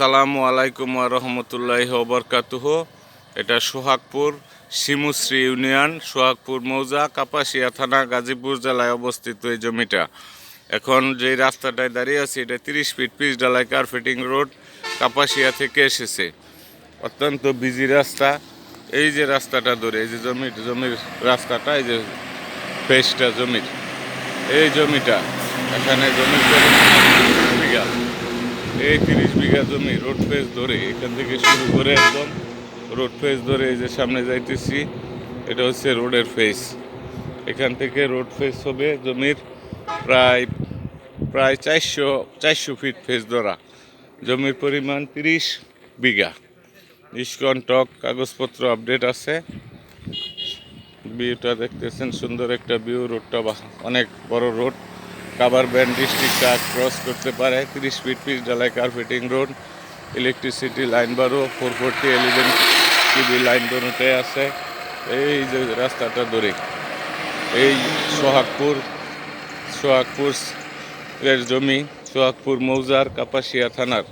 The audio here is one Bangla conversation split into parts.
সালামু আলাইকুম রহমতুল্লাহ বরকাতুহ। এটা সোহাগপুর, শিমুশ্রী ইউনিয়ন, সোহাগপুর মৌজা, কাপাসিয়া থানা, গাজীপুর জেলায় অবস্থিত এই জমিটা। এখন যে রাস্তাটায় দাঁড়িয়ে আছে, এটা তিরিশ ফিট পিচ ডালাই কার্পেটিং রোড কাপাসিয়া থেকে এসেছে। অত্যন্ত বিজি রাস্তা। এই যে রাস্তাটা ধরে, এই যে জমির জমির রাস্তাটা, এই যে ফেসটা জমির। এই জমিটা, এখানে জমির এই তিরিশ বিঘা জমি রোড ফেস ধরে এখান থেকে শুরু করে একদম রোড ফেস ধরে এই যে সামনে যাইতেছি, এটা হচ্ছে রোডের ফেস এখান থেকে রোড ফেস হবে জমির প্রায় প্রায় চারশো চারশো ফিট ফেস ধরা। জমির পরিমাণ তিরিশ বিঘা। নিষ্কণ্টক কাগজপত্র আপডেট আছে। ভিউটা দেখতেছেন, সুন্দর একটা ভিউ রোডটা অনেক বড় রোড কাবার ব্যান্ড ডিস্ট্রিক্টটা ক্রস করতে পারে, তিরিশ ফিট পিচ ডালাই কার্পেটিং রোড ইলেকট্রিসিটি লাইন বারো four forty eleven TV line দোনোতে আছে। এই যে রাস্তাটা ধরে, এই সোহাগপুর সোহাগপুর এর জমি, সোহাগপুর মৌজার কাপাসিয়া থানার,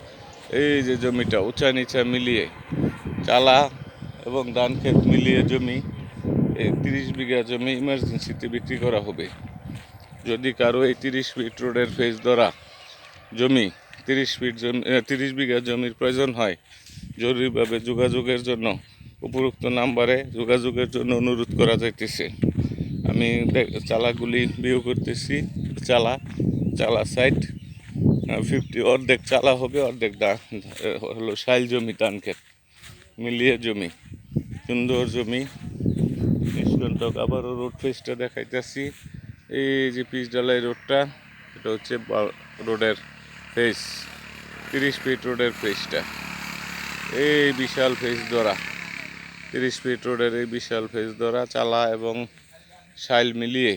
এই যে জমিটা উঁচা নিচা মিলিয়ে চালা এবং ধান ক্ষেত মিলিয়ে জমি, এই তিরিশ বিঘা জমি ইমার্জেন্সিতে বিক্রি করা হবে। যদি কারও এই তিরিশ ফিট রোডের ফেজ ধরা জমি তিরিশ ফিট জমি তিরিশ বিঘা জমির প্রয়োজন হয়, জরুরিভাবে যোগাযোগের জন্য উপরোক্ত নাম্বারে যোগাযোগের জন্য অনুরোধ করা যাইতেছে। আমি চালাগুলি বিয়ে করতেছি, চালা চালা সাইড ফিফটি অর্ধেক চালা হবে, অর্ধেক দা হলো শাইল জমি ধান ক্ষেত মিলিয়ে জমি, সুন্দর জমি, নিষ্কণ্টক আবারও রোড ফেসটা দেখাইতেছি। এই যে পিচ ডালাই রোডটা, এটা হচ্ছে রোডের ফেস তিরিশ ফিট রোডের ফেসটা এই বিশাল ফেস ধরা, তিরিশ ফিট রোডের এই বিশাল ফেস ধরা, চালা এবং শাইল মিলিয়ে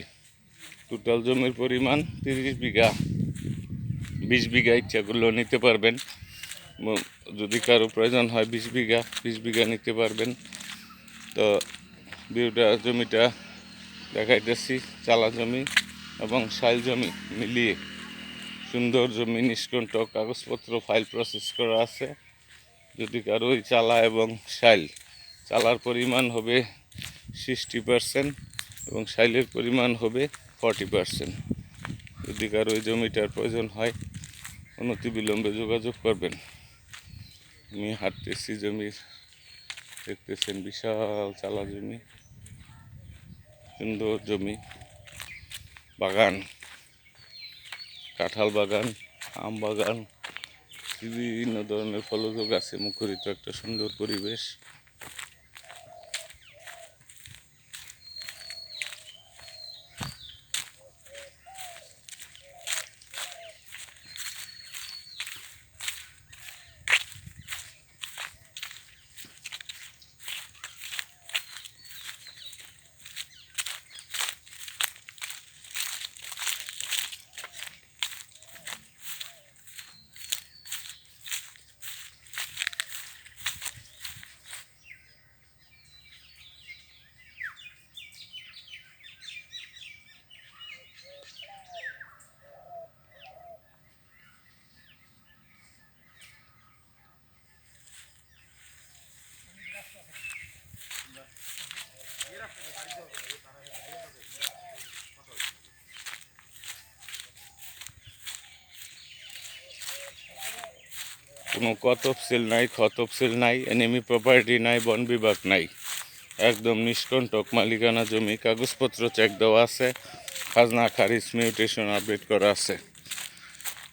টোটাল জমির পরিমাণ তিরিশ বিঘা, বিশ বিঘা ইচ্ছা করলেও নিতে পারবেন। যদি কারও প্রয়োজন হয় বিশ বিঘা বিশ বিঘা নিতে পারবেন। তো ভিউটা জমিটা দেখাইতেছি, চালা জমি এবং শাইল জমি মিলিয়ে। সুন্দর জমি নিষ্কণ্টক কাগজপত্র, ফাইল প্রসেস করা আছে। যদি কারও ওই চালা এবং শাইল চালার পরিমাণ হবে সিক্সটি পারসেন্ট এবং শাইলের পরিমাণ হবে ফর্টি পারসেন্ট। যদি কারও ওই জমিটার প্রয়োজন হয় অনতি বিলম্বে যোগাযোগ করবেন। আমি হাঁটতেছি জমির দেখতেছেন, বিশাল চালা জমি। সুন্দর জমি, বাগান, কাঁঠাল বাগান, আম বাগান, বিভিন্ন ধরনের ফলজ গাছে মুখরিত একটা সুন্দর পরিবেশ। কোনো কতফসিল নাই খতফসিল নাই এনিমি প্রপার্টি নাই, বন বিভাগ নাই। একদম নিষ্কণ্টক মালিকানা জমি, কাগজপত্র চেক দেওয়া আছে, খাজনা, খারিজ মিউটেশন আপডেট করা আছে।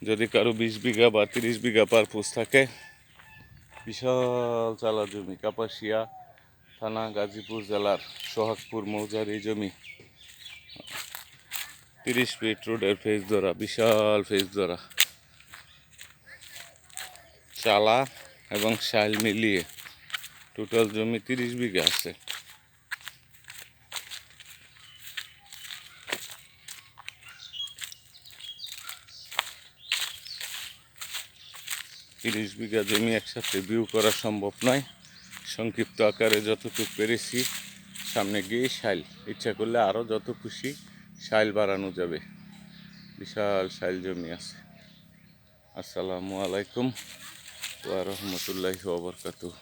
যদি কারও বিশ বিঘা বা তিরিশ বিঘা পারপুস থাকে, বিশাল চালা জমি, কাপাসিয়া থানা, গাজীপুর জেলার সোহাগপুর মৌজার এই জমি। তিরিশ ফিট রোডের ফেস ধরা, বিশাল ফেস ধরা। চালা এবং শাইল মিলিয়ে টোটাল জমি তিরিশ বিঘা আছে। তিরিশ বিঘা জমি একসাথে ভিউ করা সম্ভব নয়। সংক্ষিপ্ত আকারে যতটুকু পেরেছি, সামনে গিয়ে শাইল। ইচ্ছা করলে আরও যত খুশি শাইল বাড়ানো যাবে। বিশাল শাইল জমি আছে। আসসালামু আলাইকুম। ওয়া রহমতুল্লাহি ওয়া বারাকাতুহু।